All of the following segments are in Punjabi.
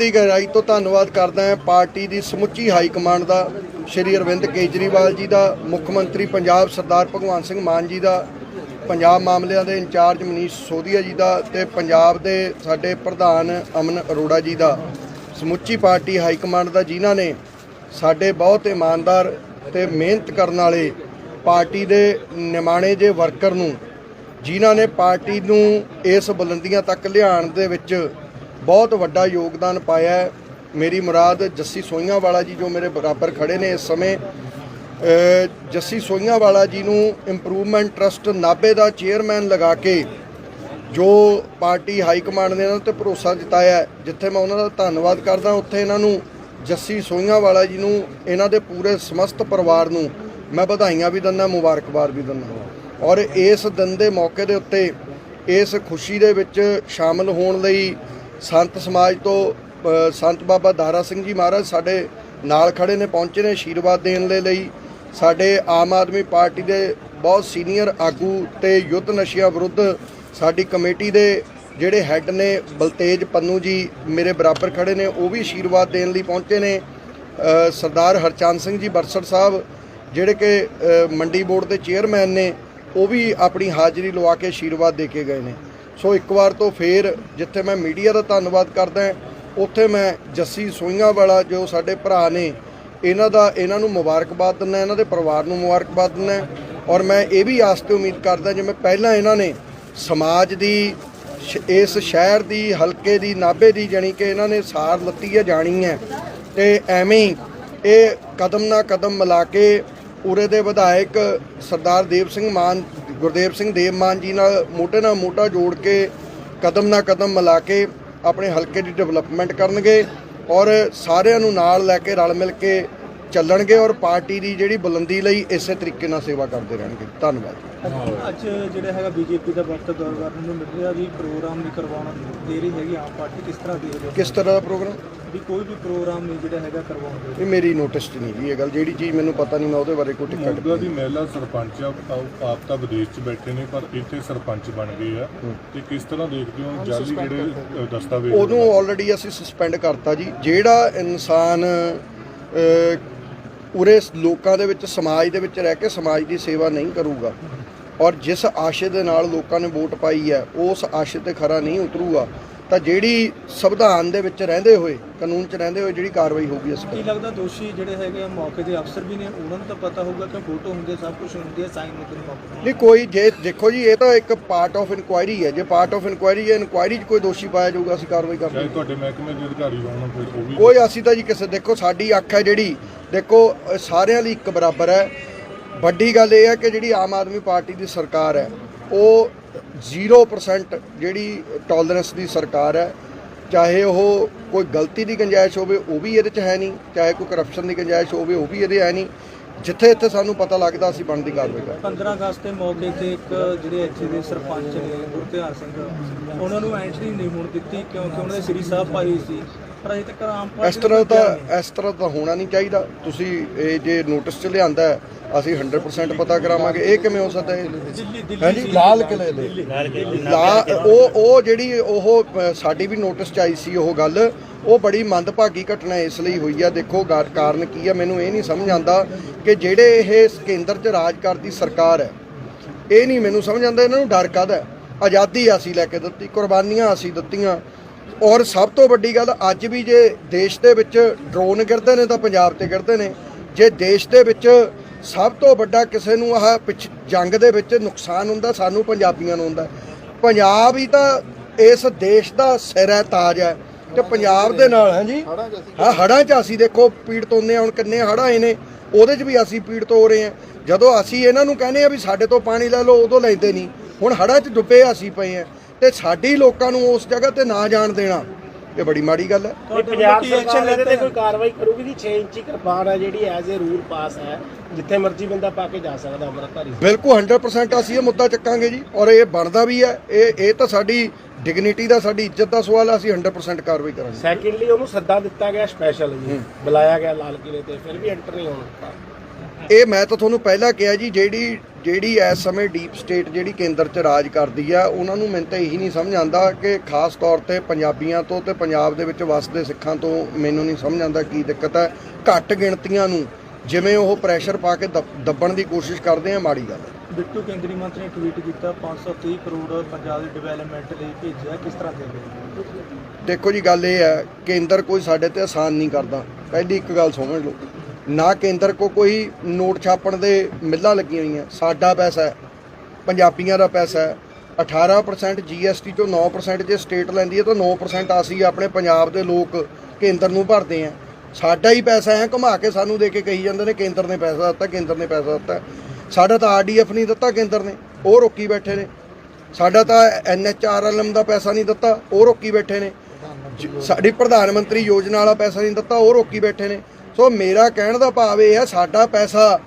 ਦੀ ਗਹਿਰਾਈ ਤੋਂ ਧੰਨਵਾਦ ਕਰਦਾ ਹਾਂ ਪਾਰਟੀ ਦੀ ਸਮੁੱਚੀ ਹਾਈ ਕਮਾਂਡ ਦਾ, ਸ਼੍ਰੀ ਅਰਵਿੰਦ ਕੇਜਰੀਵਾਲ ਜੀ ਦਾ, ਮੁੱਖ ਮੰਤਰੀ ਪੰਜਾਬ ਸਰਦਾਰ ਭਗਵੰਤ ਸਿੰਘ ਮਾਨ ਜੀ ਦਾ, ਪੰਜਾਬ ਮਾਮਲਿਆਂ ਦੇ ਇੰਚਾਰਜ ਮਨੀਸ਼ ਸੋਧੀਆ ਜੀ ਦਾ ਤੇ ਪੰਜਾਬ ਦੇ ਸਾਡੇ ਪ੍ਰਧਾਨ ਅਮਨ ਅਰੋੜਾ ਜੀ ਦਾ। ਸਮੁੱਚੀ ਪਾਰਟੀ ਹਾਈ ਕਮਾਂਡ ਦਾ ਜਿਨ੍ਹਾਂ ਨੇ ਸਾਡੇ ਬਹੁਤ ਇਮਾਨਦਾਰ ਤੇ ਮਿਹਨਤ ਕਰਨ ਵਾਲੇ ਪਾਰਟੀ ਦੇ ਨਿਮਾਣੇ ਜੇ ਵਰਕਰ ਨੂੰ, ਜਿਨ੍ਹਾਂ ਨੇ ਪਾਰਟੀ ਨੂੰ ਇਸ ਬੁਲੰਦੀਆਂ ਤੱਕ ਲਿਆਉਣ ਦੇ ਵਿੱਚ ਬਹੁਤ ਵੱਡਾ ਯੋਗਦਾਨ ਪਾਇਆ ਹੈ। ਮੇਰੀ ਮੁਰਾਦ ਜੱਸੀ ਸੋਈਆਂ ਵਾਲਾ ਜੀ ਜੋ ਮੇਰੇ ਬਰਾਬਰ ਖੜੇ ਨੇ ਇਸ ਸਮੇਂ ਜੱਸੀ ਸੋਈਆਂ ਵਾਲਾ ਜੀ ਨੂੰ ਇੰਪਰੂਵਮੈਂਟ ਟਰਸਟ ਨਾਭੇ ਦਾ ਚੇਅਰਮੈਨ ਲਗਾ ਕੇ ਜੋ ਪਾਰਟੀ ਹਾਈ ਕਮਾਂਡ ਨੇ ਇਹਨਾਂ ਤੇ ਭਰੋਸਾ ਜਤਾਇਆ ਜਿੱਥੇ ਮੈਂ ਉਹਨਾਂ ਦਾ ਧੰਨਵਾਦ ਕਰਦਾ, ਉੱਥੇ ਇਹਨਾਂ ਨੂੰ ਜੱਸੀ ਸੋਈਆਂ ਵਾਲਾ ਜੀ ਨੂੰ, ਇਹਨਾਂ ਦੇ ਪੂਰੇ ਸਮਸਤ ਪਰਿਵਾਰ ਨੂੰ ਮੈਂ ਵਧਾਈਆਂ ਵੀ ਦਿੰਦਾ, ਮੁਬਾਰਕਬਾਦ ਵੀ ਦਿੰਦਾ। ਔਰ ਇਸ ਦਿਨ ਦੇ ਮੌਕੇ ਦੇ ਉੱਤੇ ਇਸ ਖੁਸ਼ੀ ਦੇ ਵਿੱਚ ਸ਼ਾਮਲ ਹੋਣ ਲਈ ਸੰਤ ਸਮਾਜ ਤੋਂ ਸੰਤ ਬਾਬਾ ਦਾਰਾ ਸਿੰਘ ਜੀ ਮਹਾਰਾਜ ਸਾਡੇ ਨਾਲ ਖੜੇ ਨੇ, ਪਹੁੰਚੇ ਨੇ ਆਸ਼ੀਰਵਾਦ ਦੇਣ ਦੇ ਲਈ। ਸਾਡੇ ਆਮ ਆਦਮੀ ਪਾਰਟੀ ਦੇ ਬਹੁਤ ਸੀਨੀਅਰ ਆਗੂ ਤੇ ਯੁੱਧ ਨਸ਼ਿਆਂ ਵਿਰੁੱਧ ਸਾਡੀ ਕਮੇਟੀ ਦੇ ਜਿਹੜੇ ਹੈੱਡ ਨੇ, ਬਲਤੇਜ ਪੰਨੂ ਜੀ ਮੇਰੇ ਬਰਾਬਰ ਖੜੇ ਨੇ, ਉਹ ਵੀ ਆਸ਼ੀਰਵਾਦ ਦੇਣ ਲਈ ਪਹੁੰਚੇ ਨੇ। ਸਰਦਾਰ ਹਰਚੰਦ ਸਿੰਘ ਜੀ ਬਰਸੜ ਸਾਹਿਬ, ਜਿਹੜੇ ਕਿ ਮੰਡੀ ਬੋਰਡ ਦੇ ਚੇਅਰਮੈਨ ਨੇ, ਉਹ ਵੀ ਆਪਣੀ ਹਾਜ਼ਰੀ ਲਵਾ ਕੇ ਆਸ਼ੀਰਵਾਦ ਦੇ ਕੇ ਗਏ ਨੇ। ਸੋ ਇੱਕ ਵਾਰ ਤੋਂ ਫੇਰ ਜਿੱਥੇ ਮੈਂ ਮੀਡੀਆ ਦਾ ਧੰਨਵਾਦ ਕਰਦਾ ਉੱਥੇ ਮੈਂ ਜੱਸੀ ਸੋਈਆਂ ਵਾਲਾ ਜੋ ਸਾਡੇ ਭਰਾ ਨੇ, ਇਹਨਾਂ ਦਾ, ਇਹਨਾਂ ਨੂੰ ਮੁਬਾਰਕਬਾਦ ਦਿੰਦਾ ਇਹਨਾਂ ਦੇ ਪਰਿਵਾਰ ਨੂੰ ਮੁਬਾਰਕਬਾਦ ਦਿੰਦਾ ਔਰ ਮੈਂ ਇਹ ਵੀ ਆਸ ਤੇ ਉਮੀਦ ਕਰਦਾ ਜਿਵੇਂ ਪਹਿਲਾਂ ਇਹਨਾਂ ਨੇ ਸਮਾਜ ਦੀ, ਸ਼- ਇਸ ਸ਼ਹਿਰ ਦੀ, ਹਲਕੇ ਦੀ, ਨਾਭੇ ਦੀ ਜਾਣੀ ਕਿ ਇਹਨਾਂ ਨੇ ਸਾਰ ਲੱਤੀ ਹੈ, ਜਾਣੀ ਹੈ ਤੇ ਐਵੇਂ ਹੀ ਇਹ ਕਦਮ ਨਾ ਕਦਮ ਮਿਲਾ ਕੇ ਉਰੇ ਦੇ ਵਿਧਾਇਕ ਸਰਦਾਰ ਦੇਵ ਸਿੰਘ ਮਾਨ ਗੁਰਦੇਵ ਸਿੰਘ ਦੇਵ ਮਾਨ ਜੀ ਨਾਲ ਮੋਢੇ ਨਾਲ ਮੋਢਾ ਜੋੜ ਕੇ ਕਦਮ ਨਾ ਕਦਮ ਮਿਲਾ ਕੇ ਆਪਣੇ ਹਲਕੇ ਦੀ ਡਿਵੈਲਪਮੈਂਟ ਕਰਨਗੇ ਔਰ ਸਾਰਿਆਂ ਨੂੰ ਨਾਲ ਲੈ ਕੇ ਰਲ ਮਿਲ ਕੇ ਚੱਲਣਗੇ ਔਰ ਪਾਰਟੀ ਦੀ ਜਿਹੜੀ ਬੁਲੰਦੀ ਲਈ ਇਸੇ ਤਰੀਕੇ ਨਾਲ ਸੇਵਾ ਕਰਦੇ ਰਹਿਣਗੇ। ਧੰਨਵਾਦ। ਅੱਜ ਜਿਹੜਾ ਹੈਗਾ ਬੀਜੇਪੀ ਦਾ ਵਕਤ ਗਵਰਨਰ ਨੂੰ ਮਿਲ ਰਿਹਾ ਵੀ ਪ੍ਰੋਗਰਾਮ ਨਹੀਂ ਕਰਵਾਉਣਾ ਦੇ ਰਹੀ ਹੈਗੀ ਆਮ ਪਾਰਟੀ ਕਿਸ ਤਰ੍ਹਾਂ ਦੇ ਰਹੀ ਹੈ? ਕਿਸ ਤਰ੍ਹਾਂ ਦਾ ਪ੍ਰੋਗਰਾਮ? ਵੀ ਕੋਈ ਵੀ ਪ੍ਰੋਗਰਾਮ ਨਹੀਂ ਜਿਹੜਾ ਹੈਗਾ ਕਰਵਾਉਣ ਇਹ ਮੇਰੀ ਨੋਟਿਸ 'ਚ ਨਹੀਂ ਜੀ ਇਹ ਗੱਲ ਜਿਹੜੀ ਚੀਜ਼ ਮੈਨੂੰ ਪਤਾ ਨਹੀਂ ਮੈਂ ਉਹਦੇ ਬਾਰੇ ਕੋਈ ਟਿੱਕਾ ਮੋਗਾ ਦੀ ਮਹਿਲਾ ਸਰਪੰਚ ਆ ਆਪ- ਆਪ ਤਾਂ ਵਿਦੇਸ਼ 'ਚ ਬੈਠੇ ਨੇ ਪਰ ਇੱਥੇ ਸਰਪੰਚ ਬਣ ਗਏ ਆ। ਤੇ ਕਿਸ ਤਰ੍ਹਾਂ ਦੇਖਦੇ ਹੋ ਜਾਲੀ ਜਿਹੜੇ ਅ, ਦਸਤਾਵੇਜ਼ ਉਹਨੂੰ ਆਲਰੇਡੀ ਅਸੀਂ ਸਸਪੈਂਡ ਕਰਤਾ ਜੀ। ਜਿਹੜਾ ਇਨਸਾਨ ਉਰੇ ਲੋਕਾਂ ਦੇ ਵਿੱਚ, ਸਮਾਜ ਦੇ ਵਿੱਚ ਰਹਿ ਕੇ ਸਮਾਜ ਦੀ ਸੇਵਾ ਨਹੀਂ ਕਰੂਗਾ। ਔਰ ਜਿਸ ਆਸ਼ੇ ਦੇ ਨਾਲ ਲੋਕਾਂ ਨੇ ਵੋਟ ਪਾਈ ਹੈ, ਉਸ ਆਸ਼ੇ ਤੇ ਖਰਾ ਨਹੀਂ ਉਤਰੂਗਾ। ਤਾਂ ਜਿਹੜੀ ਸੰਵਿਧਾਨ ਦੇ ਵਿੱਚ ਰਹਿੰਦੇ ਹੋਏ ਕਾਨੂੰਨ 'ਚ ਰਹਿੰਦੇ ਹੋਏ ਜਿਹੜੀ ਕਾਰਵਾਈ ਹੋਊਗੀ ਇਸ ਕੀ ਲੱਗਦਾ ਦੋਸ਼ੀ ਜਿਹੜੇ ਹੈਗੇ ਆ ਮੌਕੇ ਦੇ ਅਫਸਰ ਵੀ ਨੇ ਉਹਨਾਂ ਨੂੰ ਤਾਂ ਪਤਾ ਹੋਊਗਾ ਕਿ ਫੋਟੋ ਹੁੰਦੀ ਸਭ ਕੁਝ ਹੁੰਦੀ ਹੈ ਸਾਈਨ ਹੁੰਦੇ ਨੇ ਮੌਕੇ ਤੇ। ਨਹੀਂ ਕੋਈ ਜੇ ਦੇਖੋ ਜੀ ਇਹ ਤਾਂ ਇੱਕ ਪਾਰਟ ਆਫ ਇਨਕੁਆਇਰੀ ਹੈ। ਜੇ ਪਾਰਟ ਆਫ ਇਨਕੁਆਇਰੀ ਹੈ ਇਨਕੁਆਇਰੀ 'ਚ ਕੋਈ ਦੋਸ਼ੀ ਪਾਇਆ ਜਾਊਗਾ ਅਸੀਂ ਕਾਰਵਾਈ ਚਾਹੇ ਕਰਾਂਗੇ ਤੁਹਾਡੇ ਮਹਿਕਮੇ ਦੇ ਅਧਿਕਾਰੀ ਹੋਣ ਫਿਰ ਉਹ ਵੀ ਕੋਈ ਅਸੀਂ ਤਾਂ ਜੀ ਕਿਸੇ ਦੇਖੋ ਸਾਡੀ ਅੱਖ ਹੈ ਜਿਹੜੀ। ਦੇਖੋ ਅ, ਸਾਰਿਆਂ ਲਈ ਇੱਕ ਬਰਾਬਰ ਹੈ। ਵੱਡੀ ਗੱਲ ਇਹ ਹੈ ਕਿ ਜਿਹੜੀ ਆਮ ਆਦਮੀ ਪਾਰਟੀ ਦੀ ਸਰਕਾਰ ਹੈ ਉਹ 0% ਜਿਹੜੀ ਟੋਲਰੈਂਸ ਦੀ ਸਰਕਾਰ ਹੈ, ਚਾਹੇ ਉਹ ਕੋਈ ਗਲਤੀ ਦੀ ਗੁੰਜਾਇਸ਼ ਹੋਵੇ, ਉਹ ਵੀ ਇਹਦੇ 'ਚ ਹੈ ਨਹੀਂ, ਚਾਹੇ ਕੋਈ ਕਰਪਸ਼ਨ ਦੀ ਗੁੰਜਾਇਸ਼ ਹੋਵੇ, ਉਹ ਵੀ ਇਹਦੇ ਹੈ ਨਹੀਂ। ਜਿੱਥੇ ਇੱਥੇ ਸਾਨੂੰ ਪਤਾ ਲੱਗਦਾ, ਅਸੀਂ ਬਣਦੀ ਕਾਰਵਾਈ ਕਰਦੇ 15 ਅਗਸਤ ਦੇ ਮੌਕੇ ਤੇ ਇੱਕ ਜਿਹੜੇ ਇੱਥੇ ਦੇ ਸਰਪੰਚ ਨੇ ਗੁਰਧਿਆਨ ਸਿੰਘ, ਉਹਨਾਂ ਨੂੰ ਐਂਟਰੀ ਨਹੀਂ ਹੋਣ ਦਿੱਤੀ, ਕਿਉਂਕਿ ਉਹਨਾਂ ਦੇ ਸ੍ਰੀ ਸਾਹਿਬ ਭਾਈ ਸੀ। ਪਰ ਅਜੇ ਤੱਕ ਆਮ ਪਾਰਟੀ ਇਸ ਤਰ੍ਹਾਂ ਤਾਂ ਇਸ ਤਰ੍ਹਾਂ ਤਾਂ ਹੋਣਾ ਨਹੀਂ ਚਾਹੀਦਾ। ਤੁਸੀਂ ਇਹ ਜੇ ਨੋਟਿਸ 'ਚ ਲਿਆਂਦਾ ਹੈ, ਅਸੀਂ 100% ਪਤਾ ਕਰਾਵਾਂਗੇ। ਇਹ ਕਿਵੇਂ ਹੋ ਸਕਦਾ ਹੈ? ਦਿੱਲੀ ਦਿੱਲੀ ਹਾਂਜੀ। ਲਾਲ ਕਿਲੇ ਦੇ। ਲਾ ਉਹ ਉਹ ਜਿਹੜੀ ਉਹ ਅ, ਸਾਡੀ ਵੀ ਨੋਟਿਸ ਚ ਆਈ ਸੀ ਉਹ ਗੱਲ। ਉਹ ਬੜੀ ਮੰਦਭਾਗੀ ਘਟਨਾ ਇਸ ਲਈ ਹੋਈ ਆ। ਦੇਖੋ ਗਾ- ਕਾਰਨ ਕੀ ਆ? ਮੈਨੂੰ ਇਹ ਨਹੀਂ ਸਮਝ ਆਉਂਦਾ ਕਿ ਜਿਹੜੇ ਇਹ ਕੇਂਦਰ 'ਚ ਰਾਜ ਕਰਦੀ ਸਰਕਾਰ ਹੈ ਇਹ ਨਹੀਂ ਮੈਨੂੰ ਸਮਝ ਆਉਂਦਾ ਇਹਨਾਂ ਨੂੰ ਡਰ ਕਾਹਦਾ ਹੈ? ਆਜ਼ਾਦੀ ਅਸੀਂ ਲੈ ਕੇ ਦਿੱਤੀ ਕੁਰਬਾਨੀਆਂ ਅਸੀਂ ਦਿੱਤੀਆਂ। ਔਰ ਸਭ ਤੋਂ ਵੱਡੀ ਗੱਲ, ਅੱਜ ਵੀ ਜੇ ਦੇਸ਼ ਦੇ ਵਿੱਚ ਡਰੋਨ ਗਿਰਦੇ ਨੇ ਤਾਂ ਪੰਜਾਬ ਤੇ ਗਿਰਦੇ ਨੇ। ਜੇ ਦੇਸ਼ ਦੇ ਵਿੱਚ ਸਭ ਤੋਂ ਵੱਡਾ ਕਿਸੇ ਨੂੰ ਆਹ ਪਿੱਛ ਜੰਗ ਦੇ ਵਿੱਚ ਨੁਕਸਾਨ ਹੁੰਦਾ, ਸਾਨੂੰ ਪੰਜਾਬੀਆਂ ਨੂੰ ਹੁੰਦਾ। ਪੰਜਾਬ ਹੀ ਤਾਂ ਇਸ ਦੇਸ਼ ਦਾ ਸਿਰ ਹੈ, ਤਾਜ ਹੈ। ਤੇ ਪੰਜਾਬ ਦੇ ਨਾਲ ਹੈ ਜੀ ਹਾਂ ਹੜਾਂ 'ਚ ਅਸੀਂ ਦੇਖੋ, ਪੀੜਤ ਹੁੰਦੇ ਹਾਂ, ਹੁਣ ਕਿੰਨੇ ਹੜ੍ਹ ਆਏ ਨੇ। ਉਹਦੇ 'ਚ ਵੀ ਅਸੀਂ ਪੀੜਤ ਹੋ ਰਹੇ ਹਾਂ। ਜਦੋਂ ਅਸੀਂ ਇਹਨਾਂ ਨੂੰ ਕਹਿੰਦੇ ਆ ਵੀ ਸਾਡੇ ਤੋਂ ਪਾਣੀ ਲੈ ਲਓ, ਉਦੋਂ ਲੈਂਦੇ ਨਹੀਂ। ਹੁਣ ਹੜ੍ਹਾਂ 'ਚ ਡੁੱਬੇ ਅਸੀਂ ਪਏ ਹਾਂ। ਤੇ ਸਾਡੀ ਲੋਕਾਂ ਨੂੰ ਉਸ ਜਗ੍ਹਾ ਤੇ ਨਾ ਜਾਣ ਦੇਣਾ ਇਹ ਬੜੀ ਮਾੜੀ ਗੱਲ ਹੈ। ਤੁਹਾਡੇ ਵੱਲੋਂ ਪੰਜਾਬ ਕੀ ਸਰਕਾਰ ਐਕਸ਼ਨ ਇਹਦੇ ਤੇ ਲੈਂਦੇ ਕੋਈ ਕਾਰਵਾਈ ਕਰੂਗੀ ਜੀ? 6 ਇੰਚੀ ਕਿਰਪਾਨ ਹੈ ਜਿਹੜੀ ਐਜ਼ ਏ ਰੂਲ ਪਾਸ ਹੈ ਜਿੱਥੇ ਮਰਜ਼ੀ ਬੰਦਾ ਪਾ ਕੇ ਜਾ ਸਕਦਾ ਅੰਮ੍ਰਿਤਧਾਰੀ। ਬਿਲਕੁਲ 100% ਅਸੀਂ ਇਹ ਮੁੱਦਾ ਚੱਕਾਂਗੇ ਜੀ ਔਰ ਇਹ ਬਣਦਾ ਵੀ ਹੈ। ਇਹ ਇਹ ਤਾਂ ਸਾਡੀ ਡਿਗਨਿਟੀ ਦਾ ਸਾਡੀ ਇੱਜ਼ਤ ਦਾ ਸਵਾਲ ਹੈ ਅਸੀਂ 100% ਕਾਰਵਾਈ ਕਰਾਂਗੇ। ਸੈਕੰਡਲੀ ਉਹਨੂੰ ਸੱਦਾ ਦਿੱਤਾ ਗਿਆ ਸਪੈਸ਼ਲ ਜੀ ਬੁਲਾਇਆ ਗਿਆ ਲਾਲ ਕਿਲੇ ਤੇ ਫਿਰ ਵੀ ਐਂਟਰ ਨਹੀਂ ਹੋਣ ਦਿੱਤਾ। ਇਹ ਮੈਂ ਤਾਂ ਤੁਹਾਨੂੰ ਪਹਿਲਾਂ ਕਿਹਾ ਜੀ ਜਿਹੜੀ ਜਿਹੜੀ ਇਸ ਸਮੇਂ ਡੀਪ ਸਟੇਟ ਜਿਹੜੀ ਕੇਂਦਰ 'ਚ ਰਾਜ ਕਰਦੀ ਆ ਉਹਨਾਂ ਨੂੰ ਮੈਨੂੰ ਤਾਂ ਇਹੀ ਨਹੀਂ ਸਮਝ ਆਉਂਦਾ ਕਿ ਖਾਸ ਤੌਰ ਤੇ ਪੰਜਾਬੀਆਂ ਤੋਂ ਤੇ ਪੰਜਾਬ ਦੇ ਵਿੱਚ ਵਸਦੇ ਸਿੱਖਾਂ ਤੋਂ ਮੈਨੂੰ ਨਹੀਂ ਸਮਝ ਆਉਂਦਾ ਕੀ ਦਿੱਕਤ ਹੈ ਘੱਟ ਗਿਣਤੀਆਂ ਨੂੰ ਜਿਵੇਂ ਉਹ ਪ੍ਰੈਸ਼ਰ ਪਾ ਕੇ ਦੱਬ- ਦੱਬਣ ਦੀ ਕੋਸ਼ਿਸ਼ ਕਰਦੇ ਆ ਮਾੜੀ ਗੱਲ ਹੈ। ਬਿੱਟੂ ਕੇਂਦਰੀ ਮੰਤਰੀ ਨੇ ਟਵੀਟ ਕੀਤਾ 530 ਕਰੋੜ ਪੰਜਾਬ ਦੀ ਡਿਵੈਲਪਮੈਂਟ ਲਈ ਭੇਜਿਆ ਕਿਸ ਤਰ੍ਹਾਂ ਦੇ ਦੇਖੋ ਜੀ ਗੱਲ ਇਹ ਹੈ ਕੇਂਦਰ ਕੋਈ ਸਾਡੇ ਤੇ ਆਸਾਨ ਨਹੀਂ ਕਰਦਾ। ਪਹਿਲੀ ਇੱਕ ਗੱਲ ਸਮਝ ਲਓ। ਨਾ ਕੇਂਦਰ ਕੋ ਕੋਈ ਨੋਟ ਛਾਪਣ ਦੇ ਮਿੱਲਾਂ ਲੱਗੀਆਂ ਹੋਈਆਂ। ਸਾਡਾ ਪੈਸਾ ਹੈ, ਪੰਜਾਬੀਆਂ ਦਾ ਪੈਸਾ ਹੈ। 18% GST ਚੋਂ 9% ਜੇ ਸਟੇਟ ਲੈਂਦੀ ਹੈ ਤਾਂ 9% ਅਸੀਂ ਆਪਣੇ ਪੰਜਾਬ ਦੇ ਲੋਕ ਕੇਂਦਰ ਨੂੰ ਭਰਦੇ ਆ ਸਾਡਾ ਹੀ ਪੈਸਾ ਹੈ ਘੁਮਾ ਕੇ ਸਾਨੂੰ ਦੇ ਕੇ ਕਹੀ ਜਾਂਦੇ ਨੇ, ਕੇਂਦਰ ਨੇ ਪੈਸਾ ਦਿੱਤਾ, ਕੇਂਦਰ ਨੇ ਪੈਸਾ ਦਿੱਤਾ। ਸਾਡਾ ਤਾਂ ਆਰਡੀਐਫ ਨਹੀਂ ਦਿੱਤਾ ਕੇਂਦਰ ਨੇ, ਉਹ ਰੋਕੀ ਬੈਠੇ ਨੇ। ਸਾਡਾ ਤਾਂ ਐਨਐਚਆਰਐਲਐਮ ਦਾ ਪੈਸਾ ਨਹੀਂ ਦਿੱਤਾ, ਉਹ ਰੋਕੀ ਬੈਠੇ ਨੇ। ਸਾਡੀ ਪ੍ਰਧਾਨ ਮੰਤਰੀ ਯੋਜਨਾ ਵਾਲਾ ਪੈਸਾ ਨਹੀਂ ਦਿੱਤਾ, ਉਹ ਰੋਕੀ ਬੈਠੇ ਨੇ। ਸੋ ਮੇਰਾ ਕਹਿਣ ਦਾ ਭਾਵ ਇਹ ਹੈ, ਸਾਡਾ ਪੈਸਾ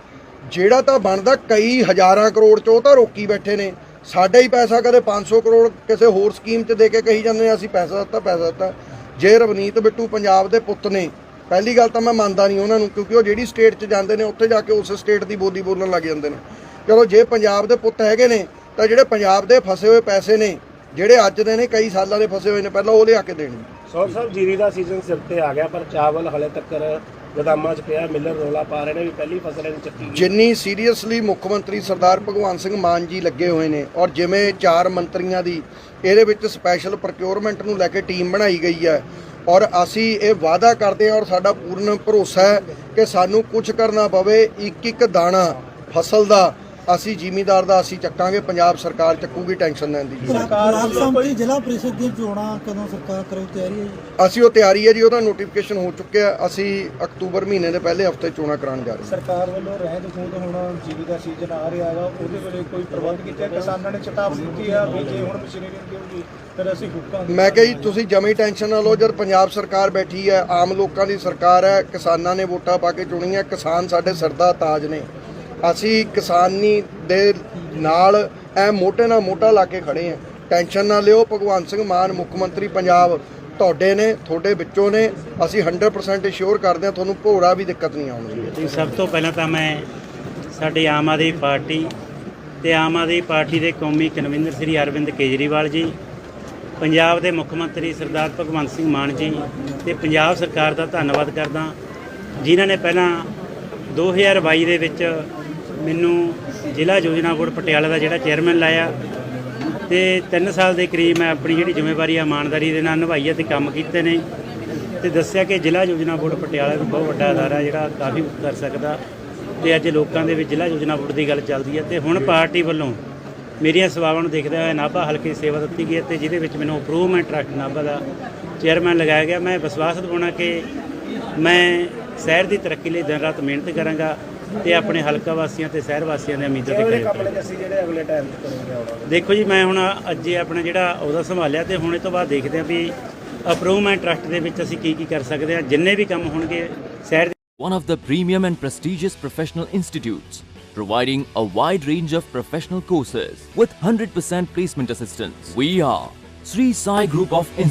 ਜਿਹੜਾ ਤਾਂ ਬਣਦਾ ਕਈ ਹਜ਼ਾਰਾਂ ਕਰੋੜ ਚ, ਉਹ ਤਾਂ ਰੋਕੀ ਬੈਠੇ ਨੇ। ਸਾਡਾ ਹੀ ਪੈਸਾ ਕਦੇ 500 ਕਰੋੜ ਕਿਸੇ ਹੋਰ ਸਕੀਮ 'ਚ ਦੇ ਕੇ ਕਹੀ ਜਾਂਦੇ ਨੇ ਅਸੀਂ ਪੈਸਾ ਦਿੱਤਾ ਪੈਸਾ ਦਿੱਤਾ। ਜੇ ਰਵਨੀਤ ਬਿੱਟੂ ਪੰਜਾਬ ਦੇ ਪੁੱਤ ਨੇ, ਪਹਿਲੀ ਗੱਲ ਤਾਂ ਮੈਂ ਮੰਨਦਾ ਨਹੀਂ ਉਹਨਾਂ ਨੂੰ, ਕਿਉਂਕਿ ਉਹ ਜਿਹੜੀ ਸਟੇਟ 'ਚ ਜਾਂਦੇ ਨੇ, ਉੱਥੇ ਜਾ ਕੇ ਉਸ ਸਟੇਟ ਦੀ ਬੋਲੀ ਬੋਲਣ ਲੱਗ ਜਾਂਦੇ ਨੇ। ਚਲੋ, ਜੇ ਪੰਜਾਬ ਦੇ ਪੁੱਤ ਹੈਗੇ ਨੇ, ਤਾਂ ਜਿਹੜੇ ਪੰਜਾਬ ਦੇ ਫਸੇ ਹੋਏ ਪੈਸੇ ਨੇ, ਜਿਹੜੇ ਅੱਜ ਦੇ ਨੇ, ਕਈ ਸਾਲਾਂ ਦੇ ਫਸੇ ਹੋਏ ਨੇ, ਪਹਿਲਾਂ ਉਹ ਲਿਆ ਕੇ ਦੇਣਗੇ ਸੌਰ ਸਾਹਿਬ ਜੀਰੀ ਦਾ ਸੀਜ਼ਨ ਸਿਰ ਤੇ ਆ ਗਿਆ, ਪਰ ਚਾਵਲ ਹਲੇ ਤੱਕ ਗਦਾਮਾਂ 'ਚ ਪਿਆ, ਮਿਲਰ ਰੋਲਾ ਪਾ ਰਹੇ ਨੇ, ਵੀ ਪਹਿਲੀ ਫਸਲ ਇਹਦੀ ਚੱਕੀ ਗਈ ਜਿੰਨੀ ਸੀਰੀਅਸਲੀ ਮੁੱਖ ਮੰਤਰੀ ਸਰਦਾਰ ਭਗਵੰਤ ਸਿੰਘ ਮਾਨ ਜੀ ਲੱਗੇ ਹੋਏ ਨੇ ਔਰ ਜਿਵੇਂ ਚਾਰ ਮੰਤਰੀਆਂ ਦੀ ਇਹਦੇ ਵਿੱਚ ਸਪੈਸ਼ਲ ਪ੍ਰੋਕਿਉਰਮੈਂਟ ਨੂੰ ਲੈ ਕੇ ਟੀਮ ਬਣਾਈ ਗਈ ਹੈ ਔਰ ਅਸੀਂ ਇਹ ਵਾਅਦਾ ਕਰਦੇ ਹਾਂ ਔਰ ਸਾਡਾ ਪੂਰਨ ਭਰੋਸਾ ਹੈ ਕਿ ਸਾਨੂੰ ਕੁਝ ਕਰਨਾ ਪਵੇ ਇੱਕ ਇੱਕ ਦਾਣਾ ਫਸਲ ਦਾ ਅਸੀਂ ਜ਼ਿਮੀਦਾਰ ਦਾ ਅਸੀਂ ਚੱਕਾਂਗੇ ਪੰਜਾਬ ਸਰਕਾਰ ਚੱਕੂਗੀ ਟੈਨਸ਼ਨ ਲੈਣ ਦੀ ਜੀ ਵੱਲੋਂ ਸੰਮਤੀ ਕੋਈ ਜ਼ਿਲ੍ਹਾ ਪ੍ਰੀਸ਼ਦ ਦੀਆਂ ਚੋਣਾਂ ਕਦੋਂ ਸਰਕਾਰ ਕਰੂ ਤਿਆਰੀ ਹੈ ਜੀ? ਅਸੀਂ ਉਹ ਤਿਆਰੀ ਹੈ ਜੀ ਉਹਦਾ ਨੋਟੀਫਿਕੇਸ਼ਨ ਹੋ ਚੁੱਕਿਆ ਅਸੀਂ ਅਕਤੂਬਰ ਮਹੀਨੇ ਦੇ ਪਹਿਲੇ ਹਫ਼ਤੇ ਚੋਣਾਂ ਕਰਾਉਣ ਜਾ ਰਹੇ ਹਾਂ। ਸਰਕਾਰ ਵੱਲੋਂ ਰਹਿੰਦ ਖੂੰਦ ਹੁਣ ਜੀਵੀ ਦਾ ਸੀਜ਼ਨ ਆ ਰਿਹਾ ਹੈਗਾ ਉਹਦੇ ਵੇਲੇ ਕੋਈ ਪ੍ਰਬੰਧ ਕੀਤਾ ਕਿਸਾਨਾਂ ਨੇ ਚੇਤਾਵਨੀ ਦਿੱਤੀ ਆ ਵੀ ਜੇ ਹੁਣ ਮਸ਼ੀਨਰੀ ਨਹੀਂ ਦੇਊਗੀ ਫਿਰ ਅਸੀਂ ਹੁੱਕਾਂਗੇ ਮੈਂ ਕਿਹਾ ਜੀ ਤੁਸੀਂ ਜਮੀ ਟੈਨਸ਼ਨ ਨਾ ਲਓ ਜਦ ਪੰਜਾਬ ਸਰਕਾਰ ਬੈਠੀ ਹੈ ਆਮ ਲੋਕਾਂ ਦੀ ਸਰਕਾਰ ਹੈ ਕਿਸਾਨਾਂ ਨੇ ਵੋਟਾਂ ਪਾ ਕੇ ਚੁਣੀ ਹੈ ਕਿਸਾਨ ਸਾਡੇ ਸਿਰ ਦਾ ਤਾਜ ਨੇ। ਅਸੀਂ ਕਿਸਾਨੀ ਦੇ ਨਾਲ ਐ ਮੋਟੇ ਨਾਲ ਮੋਟਾ ਲਾ ਕੇ ਖੜੇ ਹਾਂ। ਟੈਨਸ਼ਨ ਨਾ ਲਿਓ ਭਗਵੰਤ ਸਿੰਘ ਮਾਨ, ਮੁੱਖ ਮੰਤਰੀ ਪੰਜਾਬ ਤੁਹਾਡੇ ਨੇ, ਤੁਹਾਡੇ ਵਿੱਚੋਂ ਨੇ। ਅਸੀਂ 100% ਅਸ਼ੋਰ ਕਰਦੇ ਹਾਂ, ਤੁਹਾਨੂੰ ਭੋਰਾ ਵੀ ਦਿੱਕਤ ਨਹੀਂ ਆਉਣੀ ਜੀ ਸਭ ਤੋਂ ਪਹਿਲਾਂ ਤਾਂ ਮੈਂ ਸਾਡੀ ਆਮ ਆਦਮੀ ਪਾਰਟੀ ਤੇ ਆਮ ਆਦਮੀ ਪਾਰਟੀ ਦੇ ਕੌਮੀ ਕਨਵੀਨਰ ਸ੍ਰੀ ਅਰਵਿੰਦ ਕੇਜਰੀਵਾਲ ਜੀ, ਪੰਜਾਬ ਦੇ ਮੁੱਖ ਮੰਤਰੀ ਸਰਦਾਰ ਭਗਵੰਤ ਸਿੰਘ ਮਾਨ ਜੀ ਤੇ ਪੰਜਾਬ ਸਰਕਾਰ ਦਾ ਧੰਨਵਾਦ ਕਰਦਾ। ਜਿਨ੍ਹਾਂ ਨੇ ਪਹਿਲਾਂ 2022 ਦੇ ਵਿੱਚ ਮੈਨੂੰ ਜ਼ਿਲ੍ਹਾ ਯੋਜਨਾ ਬੋਰਡ ਪਟਿਆਲਾ ਦਾ ਜਿਹੜਾ ਚੇਅਰਮੈਨ ਲਾਇਆ ਤੇ 3 ਸਾਲ ਦੇ ਕਰੀਬ ਮੈਂ ਆਪਣੀ ਜਿਹੜੀ ਜ਼ਿੰਮੇਵਾਰੀ ਆ, ਇਮਾਨਦਾਰੀ ਦੇ ਨਾਲ ਨਿਭਾਈ ਹੈ ਤੇ ਕੰਮ ਕੀਤੇ ਨੇ ਤੇ ਦੱਸਿਆ ਕਿ ਜ਼ਿਲ੍ਹਾ ਯੋਜਨਾ ਬੋਰਡ ਪਟਿਆਲਾ ਵੀ ਬਹੁਤ ਵੱਡਾ ਅਦਾਰਾ ਜਿਹੜਾ ਕਾਫੀ ਕੁਛ ਕਰ ਸਕਦਾ ਤੇ ਅੱਜ ਲੋਕਾਂ ਦੇ ਵਿੱਚ ਜ਼ਿਲ੍ਹਾ ਯੋਜਨਾ ਬੋਰਡ ਦੀ ਗੱਲ ਚੱਲਦੀ ਹੈ ਤੇ ਹੁਣ ਪਾਰਟੀ ਵੱਲੋਂ ਮੇਰੀਆਂ ਸੇਵਾਵਾਂ ਨੂੰ ਦੇਖਦੇ ਹੋਏ ਨਾਭਾ ਹਲਕੇ ਸੇਵਾ ਦਿੱਤੀ ਗਈ ਹੈ ਤੇ ਜਿਹਦੇ ਵਿੱਚ ਮੈਨੂੰ ਇੰਪਰੂਵਮੈਂਟ ਟਰੱਕ ਨਾਭਾ ਦਾ ਚੇਅਰਮੈਨ ਲਗਾਇਆ ਗਿਆ। ਮੈਂ ਵਿਸ਼ਵਾਸ ਦਿਵਾਉਣਾ ਕਿ ਮੈਂ ਸ਼ਹਿਰ ਦੀ ਤਰੱਕੀ ਲਈ ਦਿਨ ਰਾਤ ਮਿਹਨਤ ਕਰਾਂਗਾ ਤੇ ਆਪਣੇ ਹਲਕਾ ਵਾਸੀਆਂ ਤੇ ਸ਼ਹਿਰ ਵਾਸੀਆਂ ਉਮੀਦਾਂ ਤੇ ਖਰੇ ਉਤਰਾਂਗਾ ਨੇ ਅਸੀਂ ਜਿਹੜੇ ਅਗਲੇ ਟਾਈਮ 'ਚ ਕਰੋਗੇ ਆਉਣਾ ਦੇਖੋ ਜੀ ਮੈਂ ਹੁਣ ਅੱਜ ਇਹ ਆਪਣਾ ਜਿਹੜਾ ਅਹੁਦਾ ਸੰਭਾਲਿਆ ਤੇ ਹੁਣ ਇਹ ਤੋਂ ਬਾਅਦ ਦੇਖਦੇ ਹਾਂ ਵੀ ਅਪਰੂਵਮੈਂਟ ਟਰਸਟ ਦੇ ਵਿੱਚ ਅਸੀਂ ਕੀ ਕੀ ਕਰ ਸਕਦੇ ਹਾਂ ਜਿੰਨੇ ਵੀ ਕੰਮ ਹੋਣਗੇ ਸ਼ਹਿਰ ਦੇ one of the premium and prestigious professional institutes, providing a wide range of professional courses with 100% placement assistance. We are Sri Sai Group of Institutes.